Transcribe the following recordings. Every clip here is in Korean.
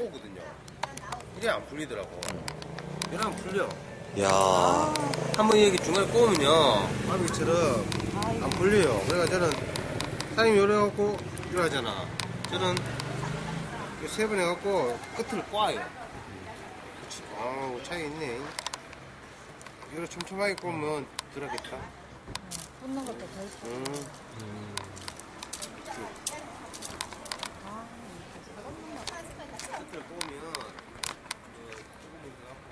꼬거든요. 이게 안 풀리더라고. 이러면 풀려. 야 한번 여기 중간에 꼬우면요. 바비처럼 안 풀려요. 그래가 저는 사장님 요래 갖고 이러 하잖아. 저는 세번 해갖고 끝을 꽈요. 그치. 아우 차이 있네. 이거 촘촘하게 꼬면 들어가겠다. 꽂는 것도 더 있어. 음. 끝을 꼬우면 어, 조금 해갖고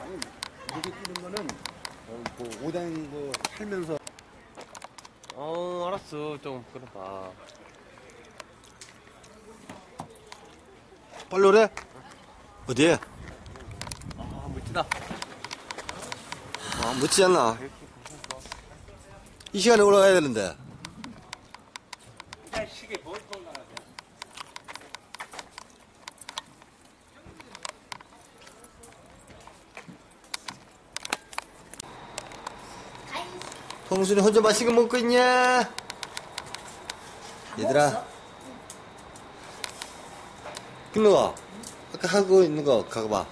아니 이렇게 끼는 거는 어, 그 살면서. 어 알았어. 좀 그래봐. 빨리 오래. 어디에? 아 멋지다. 아 멋지지 않나? 이 시간에 올라가야 되는데. 시계 뭘 올라가야 돼 통순이 혼자 맛있게 먹고 있냐? 얘들아. 김노가 아까 하고 있는 거 가봐.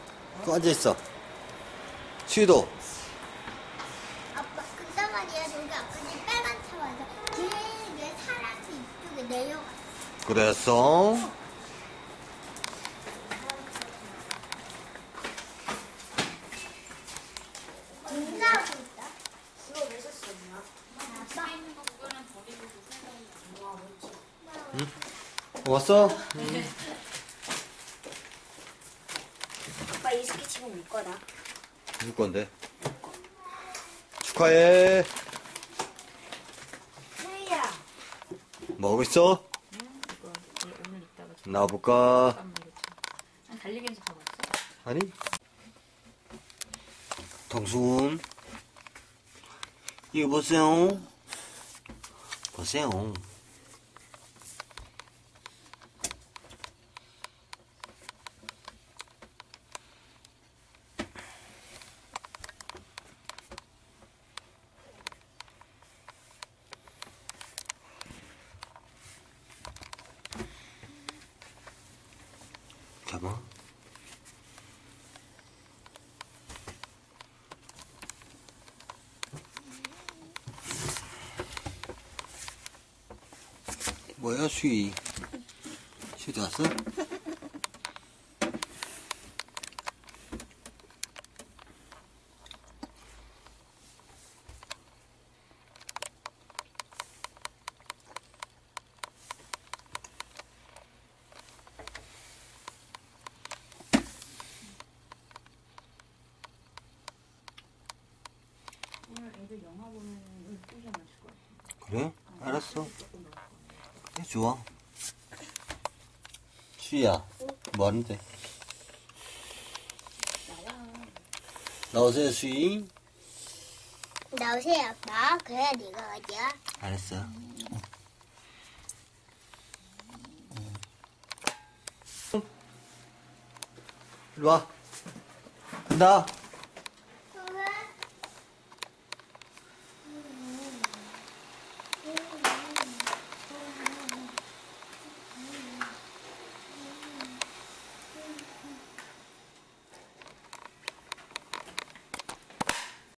또 앉아 있어. 수희도. 아빠 근데 말이야. 저기 아까 이 빨간 차 와서 길게 사람이 이쪽에 내려갔어 그랬어? 공사하고 있다 이거 왜 샀어 엄마? 아빠 왔어? 아빠 이 스케치북 물 거다. 누구 건데? 축하해 세이야. 뭐 하고 있어? 이거 오늘 이따가 나와볼까? 잠깐만 한 달리기 연습하고 있어? 아니 동순 이거 보세요 보세요 잡아 뭐야 수희 수희도 왔어? 애들 영화 뚜셔 마실 것 같아 그래? 알았어. 그래 좋아. 수희야 뭐 하는데? 나오세요 수희. 나오세요 아빠. 그래 네가 가자 알았어. 일로 와. 간다